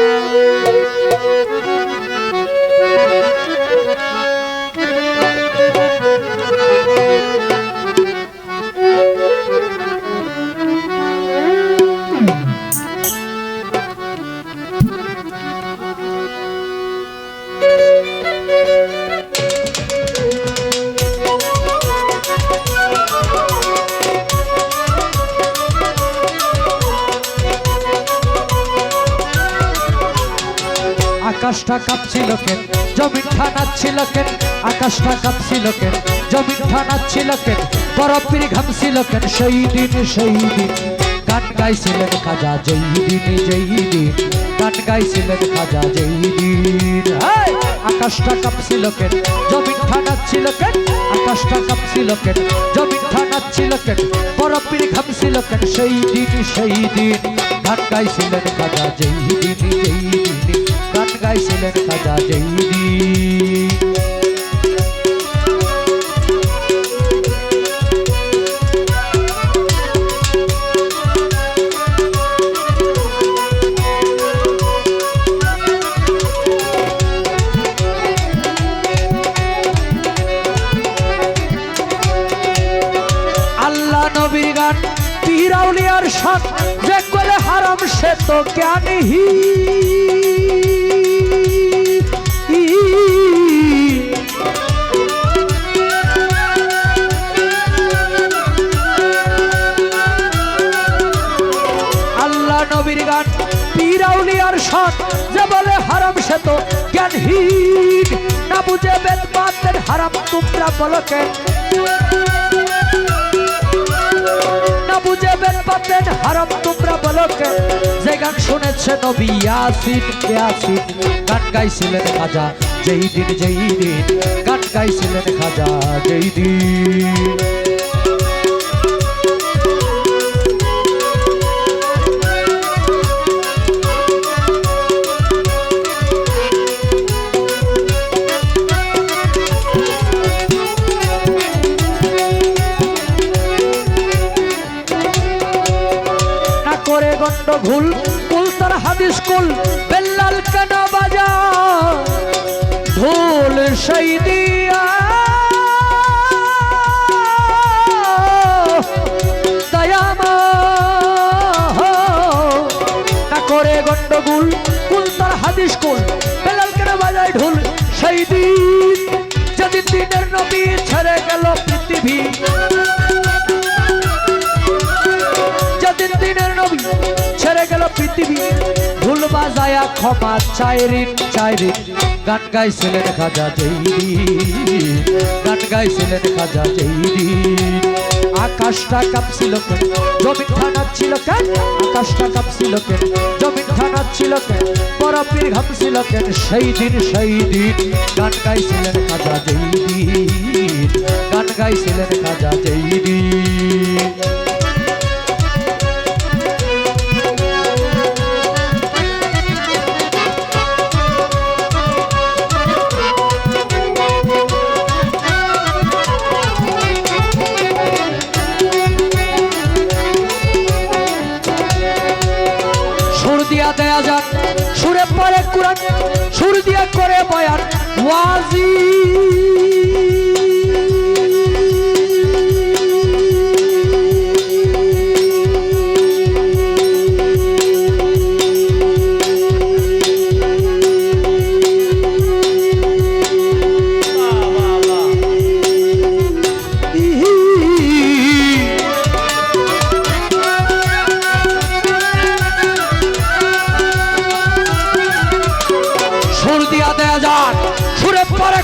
Música আকাশটা কাঁপছিল কেন? জমিন ঠানাচ্ছিল কেন? আকাশটা কাঁপছিল কেন? জমিন ঠানাচ্ছিল কেন? বরফির ঘামছিল কেন? সেই দিন সেই দিন গান গাইছিলেন খাজা, যেই দিন যেই দিন গান গাইছিলেন খাজা, যেই দিন। আকাশটা কাঁপছিল কেন? জমিন ঠানাচ্ছিল কেন? আকাশটা কাঁপছিল কেন? জমিন ঠানাচ্ছিল কেন? বরফির ঘামছিল কেন? সেই দিন সেই দিন গান গাইছিলেন খাজা, যেই দিন, যেই খাজা আল্লাহ নবীর গান পীরাউলিয়ার করে হারাম সে তো জ্ঞানহি নবীর গান, পীরাউলিয়ার সাথ যে বলে হারাম সে তো জ্ঞানহীন। না বুঝে বেদ বাতের হারাম, তোমরা বলো কেন? না বুঝে বেদ পাতেন হারাম, তোমরা বলো কেন? যে গান শুনেছে নবী ইয়াসিন ইয়াসিন খাজা যেই দিন যেই দিন, গান গাইছিলেন খাজা যেই দিন। করে গন্ড ভুল কুল তার হাদিস কুল, বেল্লাল কেন বাজা? ঢোল সেই দিয়া। দয়ামা না করে গন্ডগোল কুল তার হাদিস কুল বেলাল কেন বাজায় ঢোল? সেই দিন যেদিন দিনের নবী ছেড়ে গেল পৃথিবী পৃথিবী ভুল বাজায়া ক্ষমা চাইরিন চাইরিন গান গাইছিলেন খাজা জৈরি গান গাইছিলেন খাজা জৈরি আকাশটা কাঁপছিল কেন? জমিন ঠানাচ্ছিল কেন? আকাশটা কাঁপছিল কেন? জমিন ঠানাচ্ছিল কেন? বরফির ঘামছিল কেন? সেই দিন সেই দিন। গান গাইছিলেন খাজা জৈরি গান গাইছিলেন খাজা সুর আজান। সুরে পরে কুরান সুর দিয়ে করে বয়ান। ওয়াজি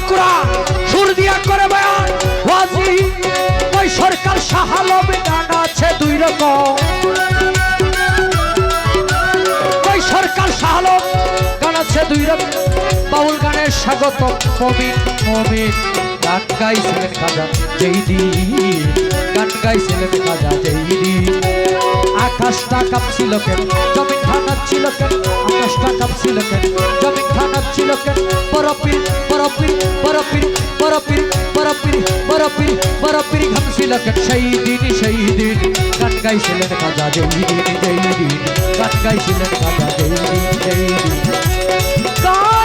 কুরান সুর দিয়া করে বয়ান। ওয়াজি, ওই সরকার সাহালবে গান আছে দুই রকম। ওই সরকার সাহালব গান আছে দুই রকম। বাউল গানের স্বাগত মমিন মমিন গান গাইছিলেন খাজা যেই দিন গান গাইছিলেন খাজা যেই দিন আকাশটা কাঁপছিল কেন? জমিন ঠানাচ্ছিল কেন? আকাশটা কাঁপছিল কেন? জমিন ঠানাচ্ছিল কেন? বরফির বরফির বরফির বরফির বরফির বরফির বরফির ঘামছিল কেন? সেই দিন সেই দিন গান গাইছিলেন খাজা যেই দিন যেই গান গাইছিলেন খাজা যেই দিন যেই দিন